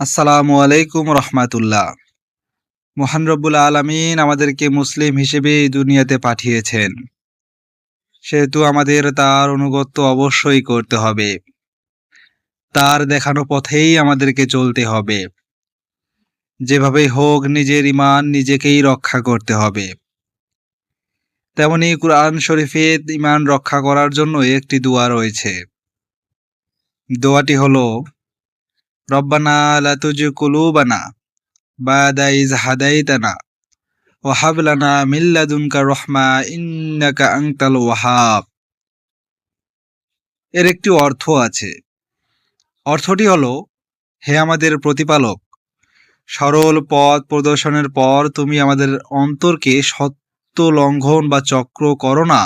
আসসালামু আলাইকুম রহমাতুল্লাহ। মহান রব্বুল আলমিন আমাদেরকে মুসলিম হিসেবে এই দুনিয়াতে পাঠিয়েছেন। সেহেতু আমাদের তার অনুগত্য অবশ্যই করতে হবে। তার দেখানো পথেই আমাদেরকে চলতে হবে। যেভাবে হোক নিজের ইমান নিজেকেই রক্ষা করতে হবে। তেমনি কুরআন শরীফে ইমান রক্ষা করার জন্য একটি দোয়া রয়েছে। দোয়াটি হলো রব্বানা লা তুজি কুলুবানা বাদা ইজ হাদাইতানা ওয়া হাব লানা মিন লাদুনকা রাহমা ইন্নাকা আনতাল ওয়াহাব এর একটি অর্থ আছে। অর্থটি হলো, হে আমাদের প্রতিপালক, সরল পথ প্রদর্শনের পর তুমি আমাদের অন্তরকে সত্য লঙ্ঘন বা চক্র করো না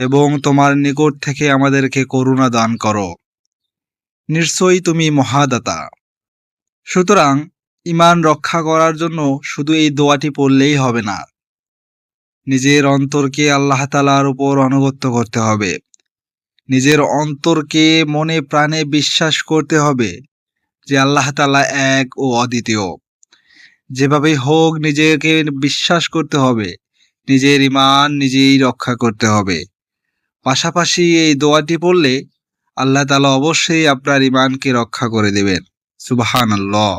এবং তোমার নিকট থেকে আমাদেরকে করুণা দান করো। নিশ্চয়ই তুমি মহাদাতা। সুতরাং ইমান রক্ষা করার জন্য শুধু এই দোয়াটি পড়লেই হবে না। নিজের অন্তরকে আল্লাহ তালার উপর অনুগত্য করতে হবে। নিজের অন্তরকে মনে প্রাণে বিশ্বাস করতে হবে যে আল্লাহ তালা এক ও অদ্বিতীয়। যেভাবেই হোক নিজেকে বিশ্বাস করতে হবে, নিজের ইমান নিজেই রক্ষা করতে হবে। পাশাপাশি এই দোয়াটি পড়লে আল্লাহ তালা অবশ্যই আপনার ইমানকে রক্ষা করে দেবেন। সুবাহান আল্লাহ